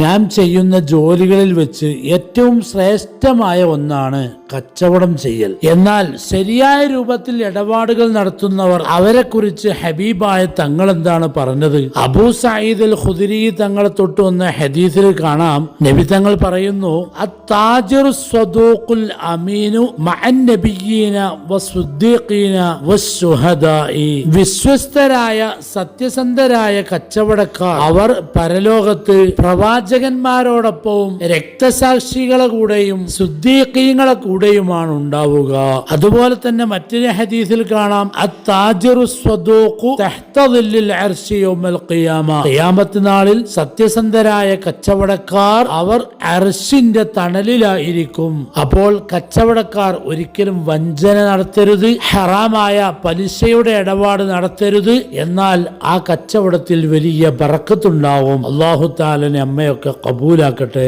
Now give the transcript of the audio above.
ഞാൻ ചെയ്യുന്ന ജോലികളിൽ വെച്ച് ഏറ്റവും ശ്രേഷ്ഠമായ ഒന്നാണ് കച്ചവടം ചെയ്യൽ. എന്നാൽ ശരിയായ രൂപത്തിൽ ഇടപാടുകൾ നടത്തുന്നവർ അവരെ കുറിച്ച് ഹബീബായ തങ്ങൾ എന്താണ് പറഞ്ഞത്? അബൂ സയ്യിദ് ഖുദരി തങ്ങളെ തൊട്ട് വന്ന ഹദീസിൽ കാണാം. നബി തങ്ങൾ പറയുന്നു അമീനു വിശ്വസ്തരായ സത്യസന്ധരായ കച്ചവടക്കാർ അവർ പരലോകത്ത് പ്രവാചകന്മാരോടൊപ്പവും രക്തസാക്ഷികളെ കൂടെയും സുദ്ദീഖീങ്ങളെ കൂടെയുമാണ് ഉണ്ടാവുക. അതുപോലെ തന്നെ മറ്റൊരു ഹദീസിൽ കാണാം ഖിയാമത്ത് നാളിൽ സത്യസന്ധരായ കച്ചവടക്കാർ അവർ അർഷിന്റെ തണലിലായിരിക്കും. അപ്പോൾ കച്ചവടക്കാർ ഒരിക്കലും വഞ്ചന നടത്തരുത് ഹറാമായ പലിശയുടെ ഇടപാട് നടത്തരുത് എന്നാൽ ആ കച്ചവടത്തിൽ വലിയ ബറക്കത്തുണ്ടാവും. അള്ളാഹു താലനെ അമ്മയൊക്കെ കബൂലാക്കട്ടെ